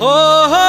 oh. oh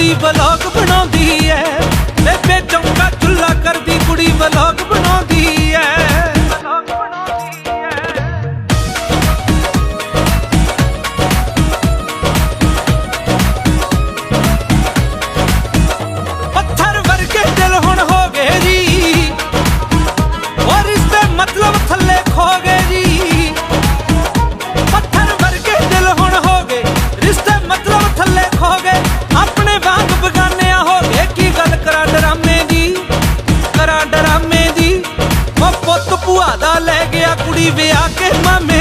ਕੁੜੀ vlog ਬਣਾਉਂਦੀ ਐ। ਬੇਬੇ ਚੰਗਾ ਚੁੱਲਾ ਕਰਦੀ ਕੁੜੀ ਵਲੌਗ ਦਾ ਲੈ ਗਿਆ ਕੁੜੀ ਵਿਆਹ ਕੇ ਮਾਮੇ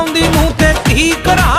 ਆਉਂਦੀ ਮੂੰਹ ਤੇ ਧੀ ਕਰਾ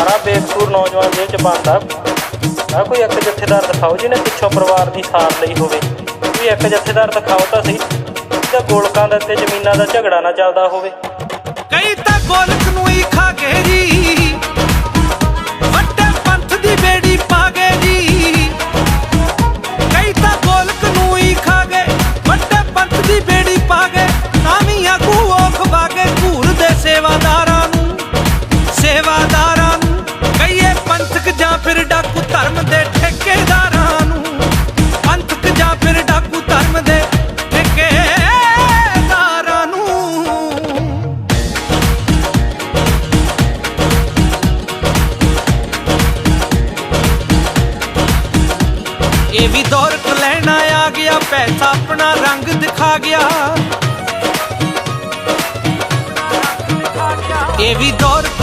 11 ਬੇਕਸੂਰ ਨੌਜਵਾਨ ਜੇਲ੍ਹ 'ਚ ਬੰਦ ਆ ਕੋਈ ਇੱਕ ਜਥੇਦਾਰ ਦਿਖਾਓ ਜਿਹਨੇ ਪਿੱਛੋਂ ਪਰਿਵਾਰ ਦੀ ਸਾਰ ਲਈ ਹੋਵੇ। ਕੋਈ ਇੱਕ ਜਥੇਦਾਰ ਦਿਖਾਓ ਤਾਂ ਸਹੀ, ਜਿਹਦਾ ਗੋਲਕਾਂ ਦੇ ਤੇ ਜ਼ਮੀਨਾਂ ਦਾ ਝਗੜਾ ਨਾ ਚੱਲਦਾ ਹੋਵੇ। ਕਈ ਤਾਂ ਗੋਲਕ ਨੂੰ ਹੀ ਖਾ ਕੇ ਜੀ, ਵੱਡੇ ਪੰਥ ਦੀ ਬੇੜੀ ਪਾ ਵੀ ਦੌਰਕ ਲੈਣਾ ਆ ਗਿਆ ਪੈਸਾ ਆਪਣਾ ਰੰਗ ਦਿਖਾ ਗਿਆ। ਇਹ ਵੀ ਦੌਰ ਦੌਰਕ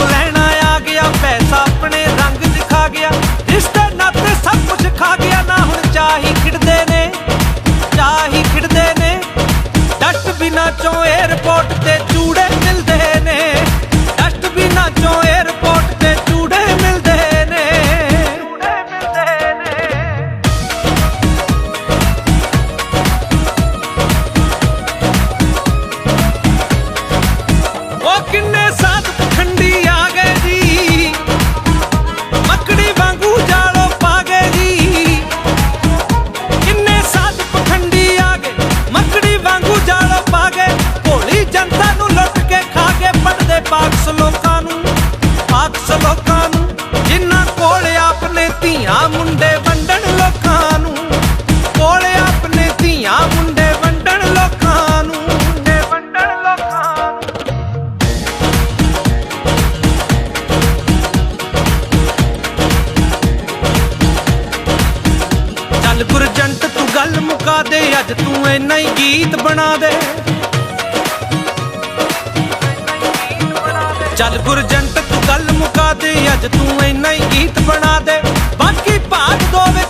ਮੈਨੂੰ ਹੀ ਗੀਤ ਬਣਾ ਦੇ। ਚੱਲ ਗੁਰਜੰਤ ਤੂੰ ਗੱਲ ਮੁਕਾ ਦੇ, ਅੱਜ ਤੂੰ ਇੰਨਾ ਹੀ ਗੀਤ ਬਣਾ ਦੇ। ਬਾਕੀ ਭਾਗ ਦੋ ਵਿੱਚ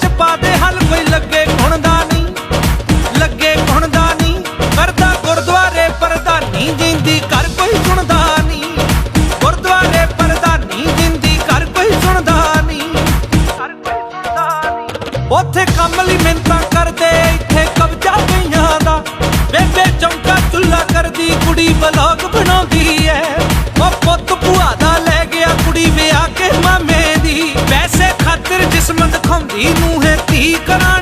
ਕੁੜੀ ਬਲੌਗ ਬਣਾਉਂਦੀ ਐ। ਉਹ ਪੁੱਤ ਭੂਆ ਦਾ ਲੈ ਗਿਆ, ਕੁੜੀ ਵਿਆਹ ਕੇ ਮਾਮੇ ਦੀ। ਪੈਸੇ ਖਾਤਰ ਜਿਸਮ ਦਿਖਾਉਂਦੀ ਨੂੰ ਹੈ ਧੀ ਕਰਾਂ